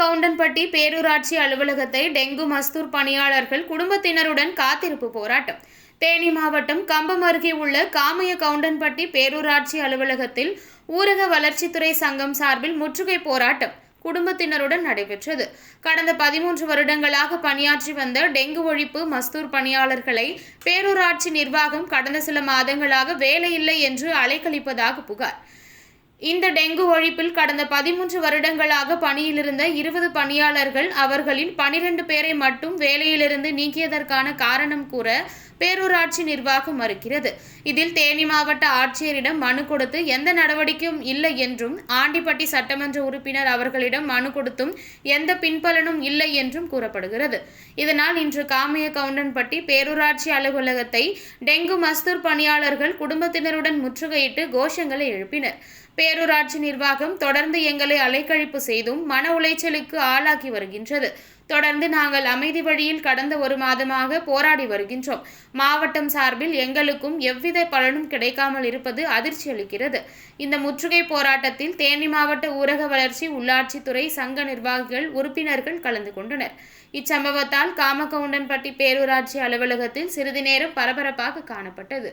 கவுண்டன்பட்டி பேரூராட்சி அலுவலகத்தை டெங்கு மஸ்தூர் பணியாளர்கள் குடும்பத்தினருடன் காத்திருப்பு போராட்டம். தேனி மாவட்டம் கம்பம் அருகே உள்ள காமைய கவுண்டன்பட்டி பேரூராட்சி அலுவலகத்தில் ஊரக வளர்ச்சித்துறை சங்கம் சார்பில் முற்றுகை போராட்டம் குடும்பத்தினருடன் நடைபெற்றது. கடந்த பதிமூன்று வருடங்களாக பணியாற்றி வந்த டெங்கு ஒழிப்பு மஸ்தூர் பணியாளர்களை பேரூராட்சி நிர்வாகம் கடந்த சில மாதங்களாக வேலையில்லை என்று அலைக்கழிப்பதாக புகார். இந்த டெங்கு ஒழிப்பில் கடந்த பதிமூன்று வருடங்களாக பணியிலிருந்த இருபது பணியாளர்கள் அவர்களில் பனிரெண்டு பேரை மட்டும் வேலையிலிருந்து நீக்கியதற்கான காரணம் கூற பேரூராட்சி நிர்வாகம் மறுக்கிறது. இதில் தேனி மாவட்ட ஆட்சியரிடம் மனு கொடுத்து எந்த நடவடிக்கையும் இல்லை என்றும் ஆண்டிப்பட்டி சட்டமன்ற உறுப்பினர் அவர்களிடம் மனு கொடுத்தும் எந்த பின்பலனும் இல்லை என்றும் கூறப்படுகிறது. இதனால் இன்று காமிய கவுண்டன்பட்டி பேரூராட்சி அலுவலகத்தை டெங்கு மஸ்தூர் பணியாளர்கள் குடும்பத்தினருடன் முற்றுகையிட்டு கோஷங்களை எழுப்பினர். பேரூராட்சி நிர்வாகம் தொடர்ந்து எங்களை அலைக்கழிப்பு செய்தும் மன உளைச்சலுக்கு ஆளாக்கி வருகின்றது. தொடர்ந்து நாங்கள் அமைதி வழியில் கடந்த ஒரு மாதமாக போராடி வருகின்றோம். மாவட்டம் சார்பில் எங்களுக்கும் எவ்வித பலனும் கிடைக்காமல் இருப்பது அதிர்ச்சி அளிக்கிறது. இந்த முற்றுகை போராட்டத்தில் தேனி மாவட்ட ஊரக வளர்ச்சி உள்ளாட்சித்துறை சங்க நிர்வாகிகள் உறுப்பினர்கள் கலந்து கொண்டனர். இச்சம்பவத்தால் காமகவுண்டன்பட்டி பேரூராட்சி அலுவலகத்தில் சிறிது நேரம் பரபரப்பாக காணப்பட்டது.